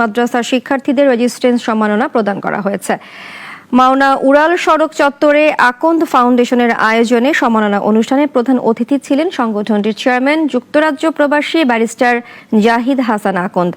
মাদ্রাসার শিক্ষার্থীদের রেজিস্ট্রেন্স সম্মাননা প্রদান করা হয়েছে। মাওনা উড়াল সড়ক চত্বরে আকন্দ ফাউন্ডেশনের আয়োজনে সম্মাননা অনুষ্ঠানে প্রধান অতিথি ছিলেন সংগঠনটির চেয়ারম্যান যুক্তরাজ্য প্রবাসী ব্যারিস্টার জাহিদ হাসান আকন্দ।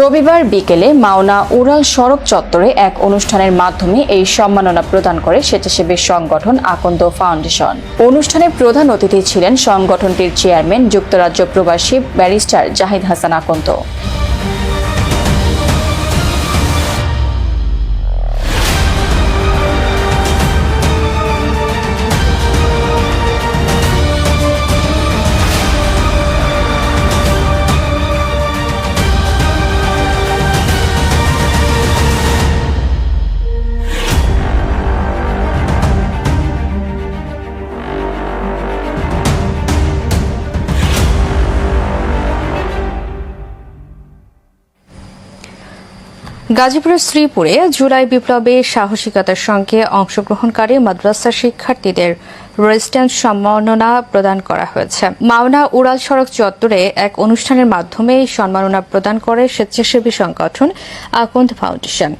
রবিবার বিকেলে মাওনা উড়াল সড়ক চত্বরে এক অনুষ্ঠানের মাধ্যমে এই সম্মাননা প্রদান করে স্বেচ্ছাসেবী সংগঠন আকন্দ ফাউন্ডেশন। অনুষ্ঠানে প্রধান অতিথি ছিলেন সংগঠনটির চেয়ারম্যান, যুক্তরাজ্য প্রবাসী ব্যারিস্টার জাহিদ হাসান আকন্দ। গাজীপুরের শ্রীপুরে জুলাই বিপ্লবে সাহসিকতার সঙ্গে অংশগ্রহণকারী মাদ্রাসা শিক্ষার্থীদের রেজিস্ট্যান্স সম্মাননা প্রদান করা হয়েছে। মাওনা উড়াল সড়ক চত্বরে এক অনুষ্ঠানের মাধ্যমে এই সম্মাননা প্রদান করে স্বেচ্ছাসেবী সংগঠন আকন্দ ফাউন্ডেশন।